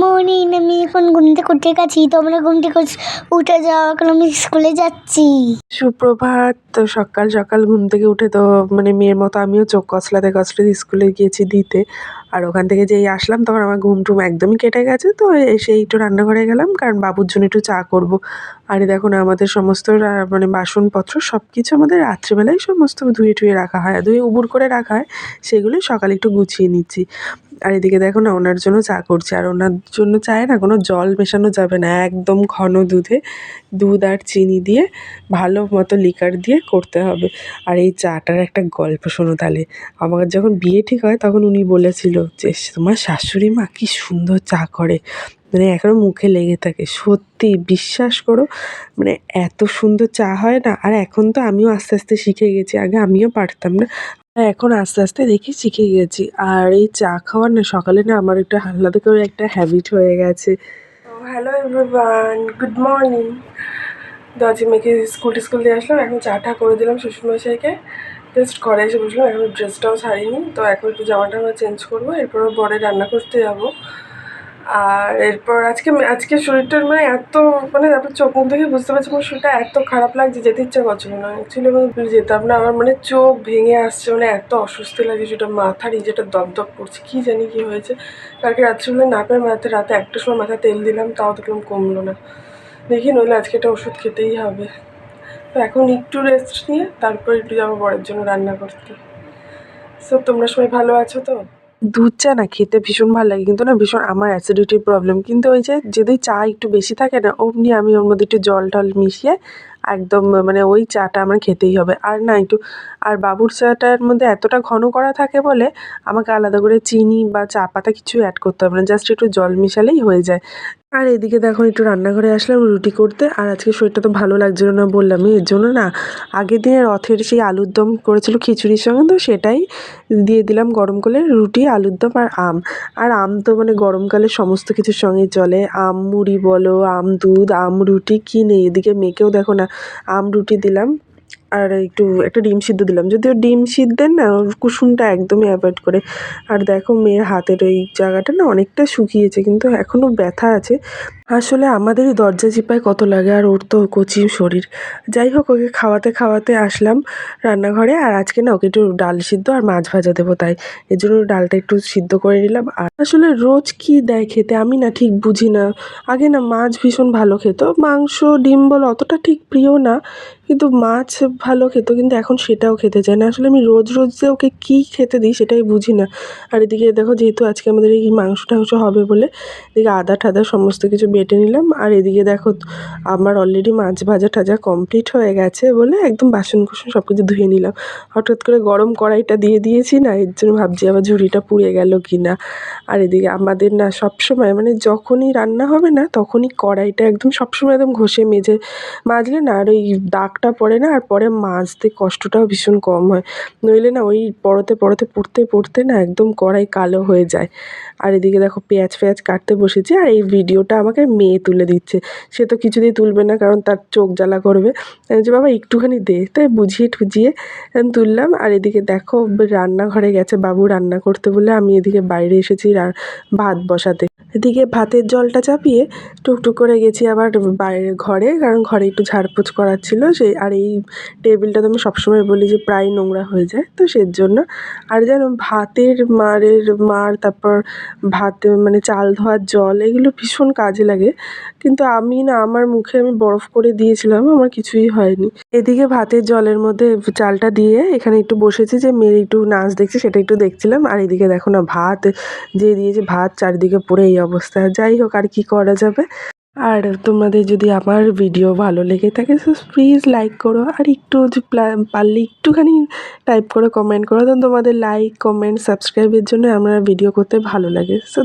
Morning আমি এখন ঘুম থেকে উঠে গেছি। তোমরা ঘুম থেকে উঠে যাওয়া এখন আমি স্কুলে যাচ্ছি। সুপ্রভাত। তো সকাল সকাল ঘুম থেকে উঠে তো মানে মেয়ের মতো আমিও চোখ কচলাতে কচলাতে স্কুলে গিয়েছি দিতে। আর ওখান থেকে যেই আসলাম, তখন আমার ঘুম টুম একদমই কেটে গেছে, তো এসে একটু রান্নাঘরে গেলাম, কারণ বাবুর জন্য একটু চা করব। আর দেখো না, আমাদের সমস্ত মানে বাসনপত্র সব কিছু আমাদের রাত্রিবেলায় সমস্ত ধুয়ে টুয়ে রাখা হয়। ধুয়ে উবুর করে রাখা হয়, সেগুলোই সকালে একটু গুছিয়ে নিচ্ছি। আর এদিকে দেখো না, ওনার জন্য চা করছি। আর ওনার জন্য চায়ে না কোনো জল মেশানো যাবে না, একদম ঘন দুধে। দুধ আর চিনি দিয়ে, ভালো মতো লিকার দিয়ে করতে হবে। আর এই চাটার একটা গল্প শোনো তাহলে। আমার যখন বিয়ে ঠিক হয় তখন উনি বলেছিল যে তোমার শাশুড়ি মা কি সুন্দর চা করে। মানে এখনও মুখে লেগে থাকে। সত্যি বিশ্বাস করো মানে এত সুন্দর চা হয় না। আর এখন তো আমিও আস্তে আস্তে শিখে গেছি। আগে আমিও পারতাম না। এখন আস্তে আস্তে দেখি শিখে গেছি। আর এই চা খাওয়ার না, সকালে না আমার একটা আলাদা করে একটা হ্যাবিট হয়ে গেছে। হ্যালো এভরিওয়ান গুড মর্নিং তো আজকে মেয়েকে স্কুল টিস্কুল দিয়ে আসলাম, এখন চা টা করে দিলাম শ্বশুরমশাইকে। জাস্ট ঘরে এসে বসলাম, এখন ড্রেসটাও ছাড়িনি, তো এখন একটু জামাটা আমরা চেঞ্জ করব, এরপর বরে রান্না করতে যাব। আর এরপর আজকে আজকে শরীরটার মানে এত মানে তারপর চোখ মুখ দেখে বুঝতে পারছি আমার শরীরটা এত খারাপ লাগছে, যেতে ইচ্ছা করছিল না। অ্যাকচুয়ালি আমি যেতাম না, আমার মানে চোখ ভেঙে আসছে মানে এত অস্বস্তি লাগে যেটা এই যেটা দপদপ করছে, কী জানি কী হয়েছে। কালকে রাত্রিবেলা না পেয়ে মাথায় রাতে একটা সময় মাথায় তেল দিলাম, তাও দেখলাম কমলো না। দেখি নইলে আজকে একটা ওষুধ খেতেই হবে। তো এখন একটু রেস্ট নিয়ে তারপর একটু যাব বরের জন্য রান্না করতে। সো তোমরা সবাই ভালো আছো তো? দুধ চা না খেতে ভীষণ ভালো লাগে, কিন্তু না ভীষণ আমার অ্যাসিডিটির প্রবলেম কিন্তু ওই যে যদি চা একটু বেশি থাকে না, অমনি আমি ওর মধ্যে একটু জল টল মিশিয়ে একদম মানে ওই চাটা আমার খেতেই হবে। আর না, একটু, আর বাবুর চাটার মধ্যে এতটা ঘন করা থাকে বলে আমাকে আলাদা করে চিনি বা চা পাতা কিছু অ্যাড করতে হবে না জাস্ট একটু জল মিশালেই হয়ে যায়। আর এদিকে দেখো একটু রান্নাঘরে আসলাম রুটি করতে, আর আজকে শরীরটা তো ভালো লাগছিল না বললামই এর জন্য না, আগের দিনের রথের সেই আলুর দম করেছিল খিচুড়ির সঙ্গে, তো সেটাই দিয়ে দিলাম গরম করে রুটি, আলুর দম আর আম। আর আম তো মানে গরমকালে সমস্ত কিছুর সঙ্গে চলে। আম, মুড়ি বলো, আম, দুধ, আম, রুটি, কী নেই? এদিকে মেয়েকেও দেখো না, আম, রুটি দিলাম। আর একটু, একটা ডিম সিদ্ধ দিলাম। যদিও ডিম সিদ্ধের না কুসুমটা একদমই অ্যাভয়েড করে। আর দেখো মেয়ের হাতের ওই জায়গাটা না অনেকটা শুকিয়েছে, কিন্তু এখনও ব্যথা আছে। আসলে আমাদেরই দরজা চিপায় কত লাগে, আর ওর তো কচি শরীর। যাই হোক, ওকে খাওয়াতে খাওয়াতে আসলাম রান্নাঘরে, আর আজকে না ওকে একটু ডাল সিদ্ধ আর মাছ ভাজা দেবো তাই। এর জন্য ডালটা একটু সিদ্ধ করে নিলাম। আর আসলে রোজ কি দেয় খেতে আমি না ঠিক বুঝি না। আগে না মাছ ভীষণ ভালো খেত। মাংস, ডিম বল, অতটা ঠিক প্রিয় না। কিন্তু মাছ ভালো খেত, কিন্তু এখন সেটাও খেতে চায় না। আসলে আমি রোজ রোজ যে ওকে কী খেতে দিই সেটাই বুঝি না। আর এদিকে দেখো যেহেতু আজকে আমাদের এই মাংস টাংস হবে বলে, এদিকে আদা ঠাদা সমস্ত কিছু বেটে নিলাম। আর এদিকে দেখো আমার অলরেডি মাছ ভাজা টাজা কমপ্লিট হয়ে গেছে বলে একদম বাসন কুসন সব কিছু ধুয়ে নিলাম। হঠাৎ করে গরম কড়াইটা দিয়ে দিয়েছি না, এর জন্য ভাবছি আবার ঝুড়িটা পুড়ে গেল কি না আর এদিকে আমাদের না সবসময় মানে যখনই রান্না হবে না, তখনই কড়াইটা একদম সবসময় একদম ঘষে মেজে মাজলে না, আর ওই দাগটা পড়ে না, আর পরে মাজতে কষ্টটাও ভীষণ কম হয়। নইলে না ওই পরতে পরতে, পড়তে পড়তে না একদম কড়াই কালো হয়ে যায়। আর এদিকে দেখো পেঁয়াজ ফেয়াজ কাটতে বসেছি আর এই ভিডিওটা আমাকে মেয়ে তুলে দিচ্ছে। সে তো কিছুতেই তুলবে না কারণ তার চোখ জ্বালা করবে। যে বাবা একটুখানি দে, তাই বুঝিয়ে আমি তুললাম। আর এদিকে দেখো রান্নাঘরে গেছে বাবু রান্না করতে বলে আমি এদিকে বাইরে এসেছি ভাত বসাতে। এদিকে ভাতের জলটা চাপিয়ে টুকটুক করে গেছি আবার বাইরে ঘরে, কারণ ঘরে একটু ঝাড়পোছ করার ছিল সেই, আর এই টেবিলটা তো আমি সবসময় বলি যে প্রায় নোংরা হয়ে যায়, তো সের জন্য। আর যেন ভাতের মারের মার, তারপর ভাত মানে চাল ধোয়ার জল, এগুলো ভীষণ কাজে লাগে। কিন্তু আমি না, আমার মুখে আমি বরফ করে দিয়েছিলাম, আমার কিছুই হয়নি। এদিকে ভাতের জলের মধ্যে চালটা দিয়ে এখানে একটু বসেছি যে মেয়ের একটু নাচ দেখছে, সেটা একটু দেখছিলাম। আর এদিকে দেখো না, ভাত যে দিয়েছে, ভাত চারিদিকে পড়ে এই অবস্থা। যাই হোক, আর কি করা যাবে? আর তোমাদের যদি আমার ভিডিও ভালো লেগে থাকে, তো প্লিজ লাইক করো। আর একটু পারলে একটুখানি টাইপ করে কমেন্ট করো। তোমাদের লাইক কমেন্ট সাবস্ক্রাইবের জন্য আমরা ভিডিও করতে ভালো লাগে। সো